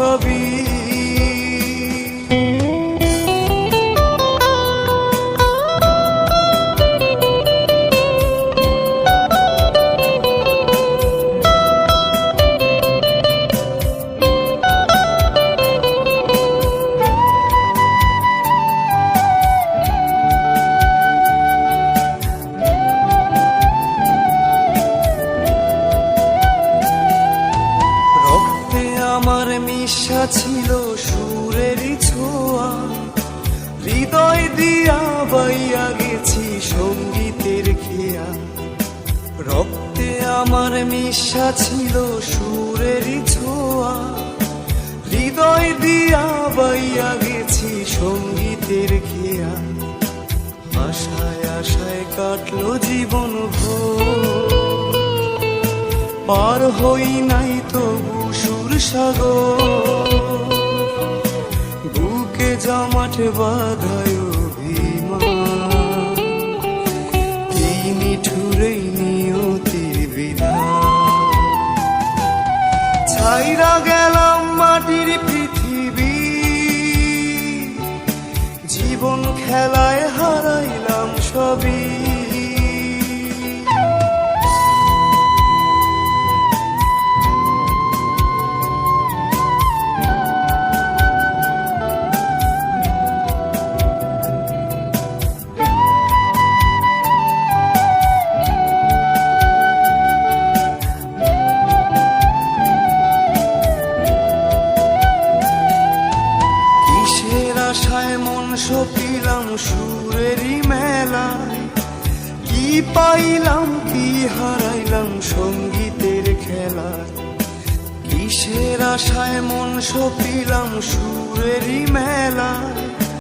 সবই মিশা ছিল সুরেরই ছোঁয়া। হৃদয় দিয়া বাইয়া গেছি সঙ্গীতের খেয়া। রক্তে আমার মিশা ছিল সুরেরই ছোঁয়া। হৃদয় দিয়া বাইয়া গেছি সঙ্গীতের খেয়া। আশায় আশায় কাটলো জীবন ভোর। পার হই নাই তবু সুর সাগর। বুকে জমাট বাধায় অভিমান। এই নিঠুরেই নিয়তির বিধান। ছাইরা গেলাম মাটির পৃথিবী। জীবন খেলায় হারাইলাম সবই। আশায় পিলাম সুরেরই মেলায়। কি পাইলাম, কি হারাইলাম সঙ্গীতের খেলায়। কিসের আশায় মন সপিলাম সুরেরই মেলায়।